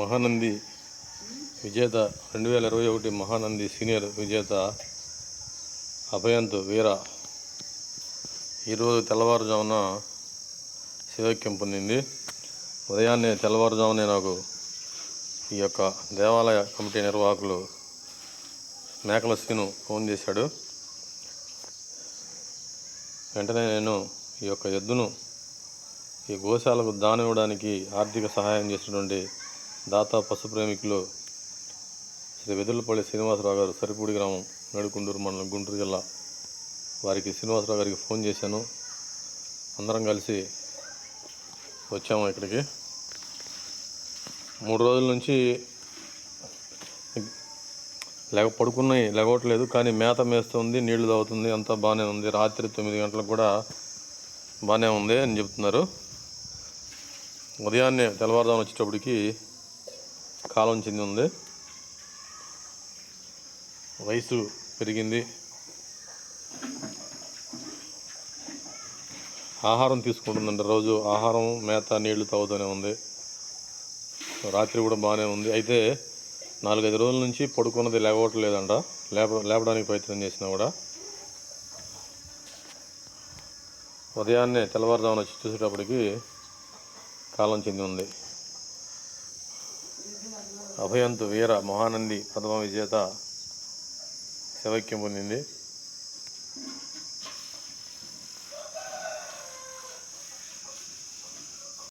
మహానంది విజేత రెండు వేల ఇరవై ఒకటి మహానంది సీనియర్ విజేత అభయంత్ వీర. ఈరోజు తెల్లవారుజామున శివక్యం పొందింది. ఉదయాన్నే తెల్లవారుజామునే నాకు ఈ యొక్క దేవాలయ కమిటీ నిర్వాహకులు మేకల శ్రీను ఫోన్ చేశాడు. వెంటనే నేను ఈ యొక్క ఎద్దును ఈ గోశాలకు దానం ఇవ్వడానికి ఆర్థిక సహాయం చేసినటువంటి దాతా పశు ప్రేమికులు శ్రీ వెదులపల్లి శ్రీనివాసరావు గారు సరిపూడి గ్రామం నడుకుండూరు మండలం గుంటూరు జిల్లా వారికి శ్రీనివాసరావు గారికి ఫోన్ చేశాను. అందరం కలిసి వచ్చాము ఇక్కడికి. మూడు రోజుల నుంచి లేక పడుకున్నాయి లేగవట్లేదు కానీ మేత మేస్తుంది నీళ్ళు తాగుతుంది అంతా బాగానే ఉంది. రాత్రి తొమ్మిది గంటలకు కూడా బాగానే ఉంది అని చెప్తున్నారు. ఉదయాన్నే తెల్లవారుదాం వచ్చేటప్పటికి కాలం చెంది ఉంది వయసు పెరిగింది. ఆహారం తీసుకుంటుందంట రోజు. ఆహారం మేత నీళ్ళు తాగుతూనే ఉంది. రాత్రి కూడా బాగానే ఉంది. అయితే నాలుగైదు రోజుల నుంచి పడుకున్నది లేవట్లేదంట. లేప లేపడానికి ప్రయత్నం చేసినా కూడా. ఉదయాన్నే తెల్లవారుజామున వచ్చి చూసేటప్పటికి కాలం చెంది ఉంది. అభయంతు వీర మహానంది ప్రథమ విజేత శివైక్యం పొందింది.